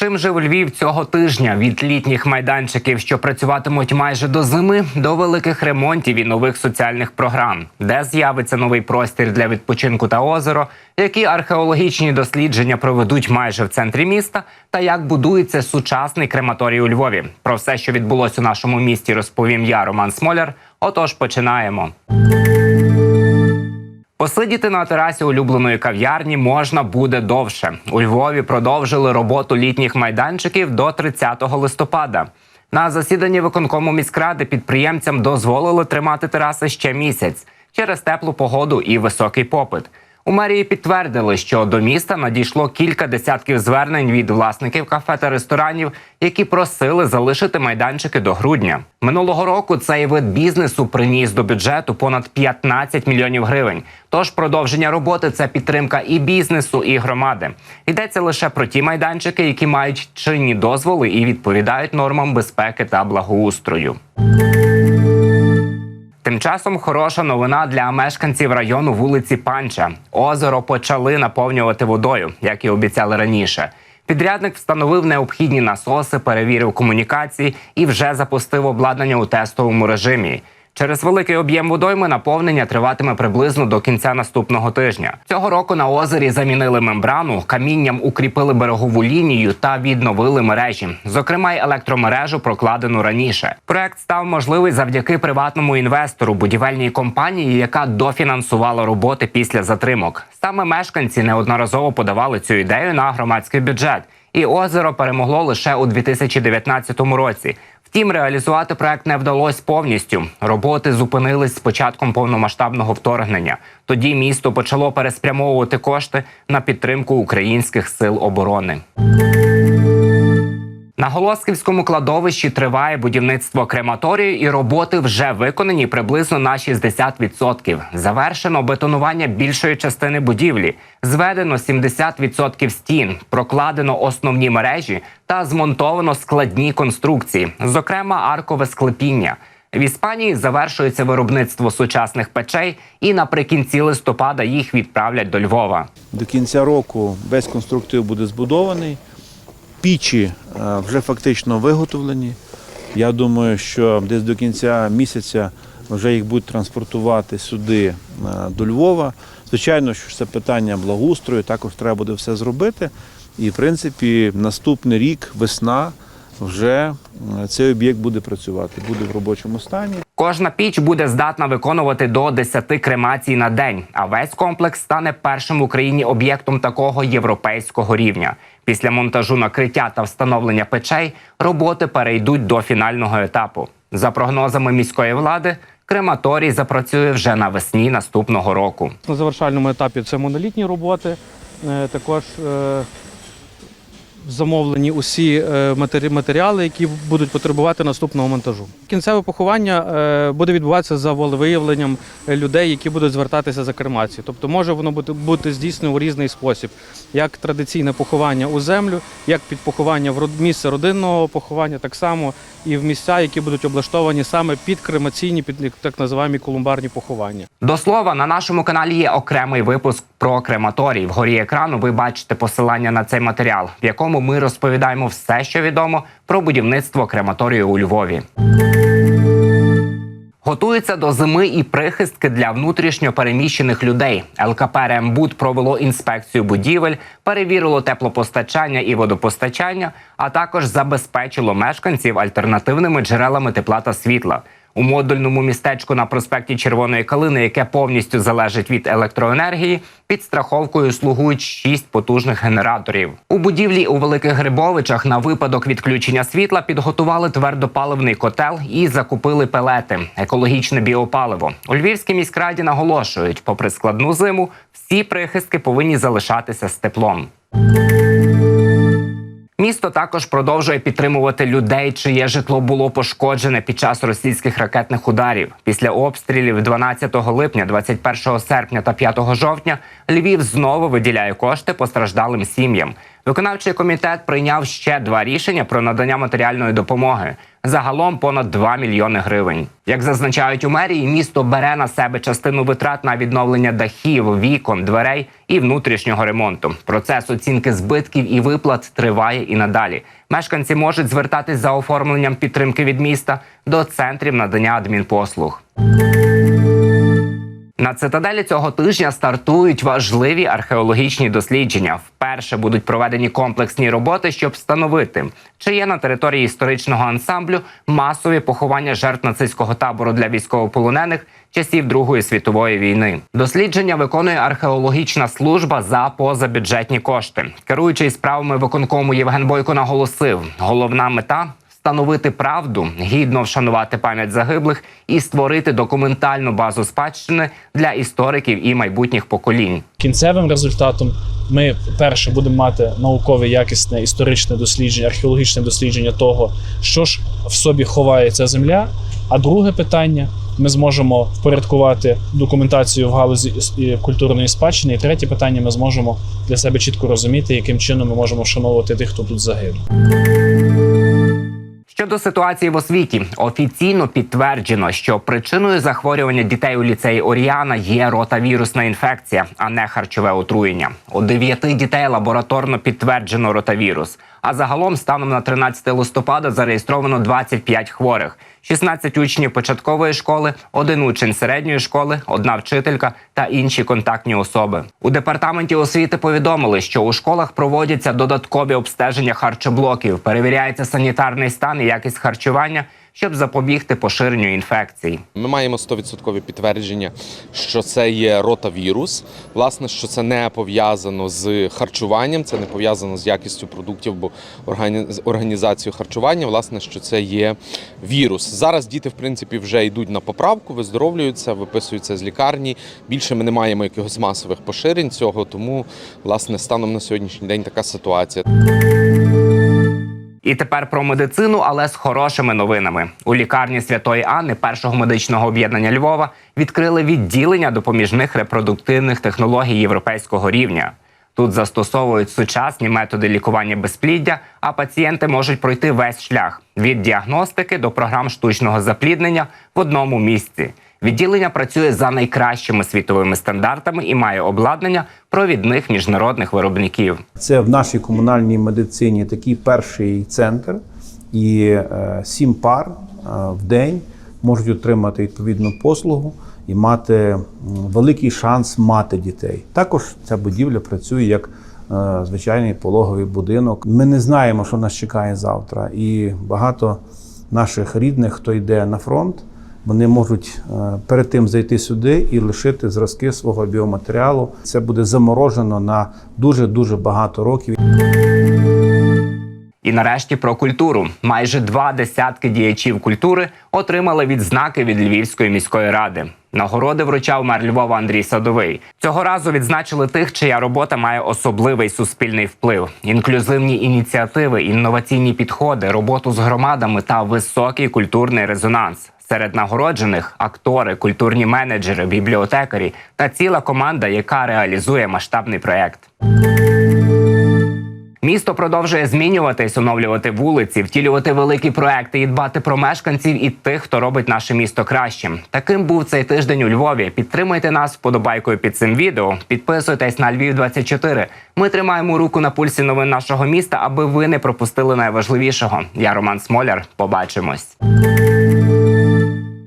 Чим жив Львів цього тижня від літніх майданчиків, що працюватимуть майже до зими, до великих ремонтів і нових соціальних програм, де з'явиться новий простір для відпочинку та озеро, які археологічні дослідження проведуть майже в центрі міста, та як будується сучасний крематорій у Львові. Про все, що відбулось у нашому місті, розповім я, Роман Смоляр. Отож, починаємо. Посидіти на терасі улюбленої кав'ярні можна буде довше. У Львові продовжили роботу літніх майданчиків до 30 листопада. На засіданні виконкому міськради підприємцям дозволили тримати тераси ще місяць через теплу погоду і високий попит. У мерії підтвердили, що до міста надійшло кілька десятків звернень від власників кафе та ресторанів, які просили залишити майданчики до грудня. Минулого року цей вид бізнесу приніс до бюджету понад 15 мільйонів гривень. Тож продовження роботи це підтримка і бізнесу, і громади. Йдеться лише про ті майданчики, які мають чинні дозволи і відповідають нормам безпеки та благоустрою. Тим часом хороша новина для мешканців району вулиці Панча. Озеро почали наповнювати водою, як і обіцяли раніше. Підрядник встановив необхідні насоси, перевірив комунікації і вже запустив обладнання у тестовому режимі. Через великий об'єм водойми наповнення триватиме приблизно до кінця наступного тижня. Цього року на озері замінили мембрану, камінням укріпили берегову лінію та відновили мережі, зокрема й електромережу, прокладену раніше. Проект став можливий завдяки приватному інвестору, будівельній компанії, яка дофінансувала роботи після затримок. Саме мешканці неодноразово подавали цю ідею на громадський бюджет, і озеро перемогло лише у 2019 році. Втім, реалізувати проект не вдалося повністю. Роботи зупинились з початком повномасштабного вторгнення. Тоді місто почало переспрямовувати кошти на підтримку українських сил оборони. На Голосківському кладовищі триває будівництво крематорію, і роботи вже виконані приблизно на 60%. Завершено бетонування більшої частини будівлі, зведено 70% стін, прокладено основні мережі та змонтовано складні конструкції, зокрема аркове склепіння. В Іспанії завершується виробництво сучасних печей, і наприкінці листопада їх відправлять до Львова. До кінця року весь конструктив буде збудований. Пічі е, вже фактично виготовлені. Я думаю, що десь до кінця місяця вже їх будуть транспортувати сюди е, до Львова. Звичайно, що це питання благоустрою, також треба буде все зробити. І, в принципі, наступний рік, весна, вже е, цей об'єкт буде працювати, буде в робочому стані. Кожна піч буде здатна виконувати до 10 кремацій на день, а весь комплекс стане першим в Україні об'єктом такого європейського рівня. Після монтажу накриття та встановлення печей роботи перейдуть до фінального етапу. За прогнозами міської влади, крематорій запрацює вже навесні наступного року. На завершальному етапі це монолітні роботи. Е, Також е, замовлені усі е, матеріали, які будуть потребувати наступного монтажу. Кінцеве поховання е, буде відбуватися за волевиявленням е, людей, які будуть звертатися за кремацією. Тобто може воно бути, здійснено у різний спосіб, як традиційне поховання у землю, як під поховання в місце родинного поховання, так само і в місця, які будуть облаштовані саме під кремаційні, під так називаємо колумбарні поховання. До слова, на нашому каналі є окремий випуск про крематорій. Вгорі екрану ви бачите посилання на цей матеріал, в якому ми розповідаємо все, що відомо про будівництво крематорію у Львові. Готуються до зими і прихистки для внутрішньо переміщених людей. ЛКП «Рембуд» провело інспекцію будівель, перевірило теплопостачання і водопостачання, а також забезпечило мешканців альтернативними джерелами тепла та світла. У модульному містечку на проспекті Червоної Калини, яке повністю залежить від електроенергії, під страховкою слугують шість потужних генераторів. У будівлі у Великих Грибовичах на випадок відключення світла підготували твердопаливний котел і закупили пелети екологічне біопаливо. У Львівській міськраді наголошують, попри складну зиму, всі прихистки повинні залишатися з теплом. Місто також продовжує підтримувати людей, чиє житло було пошкоджене під час російських ракетних ударів. Після обстрілів 12 липня, 21 серпня та 5 жовтня Львів знову виділяє кошти постраждалим сім'ям. Виконавчий комітет прийняв ще два рішення про надання матеріальної допомоги. Загалом понад 2 мільйони гривень. Як зазначають у мерії, місто бере на себе частину витрат на відновлення дахів, вікон, дверей і внутрішнього ремонту. Процес оцінки збитків і виплат триває і надалі. Мешканці можуть звертатись за оформленням підтримки від міста до центрів надання адмінпослуг. На цитаделі цього тижня стартують важливі археологічні дослідження. Вперше будуть проведені комплексні роботи, щоб встановити, чи є на території історичного ансамблю масові поховання жертв нацистського табору для військовополонених часів Другої світової війни. Дослідження виконує археологічна служба за позабюджетні кошти. Керуючий справами виконкому Євген Бойко наголосив, головна мета встановити правду, гідно вшанувати пам'ять загиблих і створити документальну базу спадщини для істориків і майбутніх поколінь. Кінцевим результатом ми перше будемо мати наукове якісне історичне дослідження, археологічне дослідження того, що ж в собі ховає ця земля. А друге питання ми зможемо впорядкувати документацію в галузі культурної спадщини. І третє питання ми зможемо для себе чітко розуміти, яким чином ми можемо вшановувати тих, хто тут загинув. Щодо ситуації в освіті, офіційно підтверджено, що причиною захворювання дітей у ліцеї Оріана є ротавірусна інфекція, а не харчове отруєння. У дев'яти дітей лабораторно підтверджено ротавірус. А загалом станом на 13 листопада зареєстровано 25 хворих. 16 учнів початкової школи, один учень середньої школи, одна вчителька та інші контактні особи. У департаменті освіти повідомили, що у школах проводяться додаткові обстеження харчоблоків, перевіряється санітарний стан і якість харчування, щоб запобігти поширенню інфекцій. Ми маємо 100% підтвердження, що це є ротавірус. Власне, що це не пов'язано з харчуванням, це не пов'язано з якістю продуктів органі- організацією харчування. Власне, що це є вірус. Зараз діти, в принципі, вже йдуть на поправку, виздоровлюються, виписуються з лікарні. Більше ми не маємо якихось масових поширень цього, тому власне станом на сьогоднішній день така ситуація. І тепер про медицину, але з хорошими новинами. У лікарні Святої Анни першого медичного об'єднання Львова відкрили відділення допоміжних репродуктивних технологій європейського рівня. Тут застосовують сучасні методи лікування безпліддя, а пацієнти можуть пройти весь шлях від діагностики до програм штучного запліднення в одному місці. Відділення працює за найкращими світовими стандартами і має обладнання провідних міжнародних виробників. Це в нашій комунальній медицині такий перший центр, і е, сім пар е, в день можуть отримати відповідну послугу і мати великий шанс мати дітей. Також ця будівля працює як е, звичайний пологовий будинок. Ми не знаємо, що нас чекає завтра, і багато наших рідних, хто йде на фронт. Вони можуть е, перед тим зайти сюди і лишити зразки свого біоматеріалу. Це буде заморожено на дуже дуже багато років. І нарешті про культуру. Майже два десятки діячів культури отримали відзнаки від Львівської міської ради. Нагороди вручав мер Львова Андрій Садовий. Цього разу відзначили тих, чия робота має особливий суспільний вплив: інклюзивні ініціативи, інноваційні підходи, роботу з громадами та високий культурний резонанс. Серед нагороджених актори, культурні менеджери, бібліотекарі та ціла команда, яка реалізує масштабний проект. Місто продовжує змінюватись, оновлювати вулиці, втілювати великі проекти і дбати про мешканців і тих, хто робить наше місто кращим. Таким був цей тиждень у Львові. Підтримуйте нас вподобайкою під цим відео. Підписуйтесь на Львів 24 Ми тримаємо руку на пульсі новин нашого міста, аби ви не пропустили найважливішого. Я Роман Смоляр. Побачимось.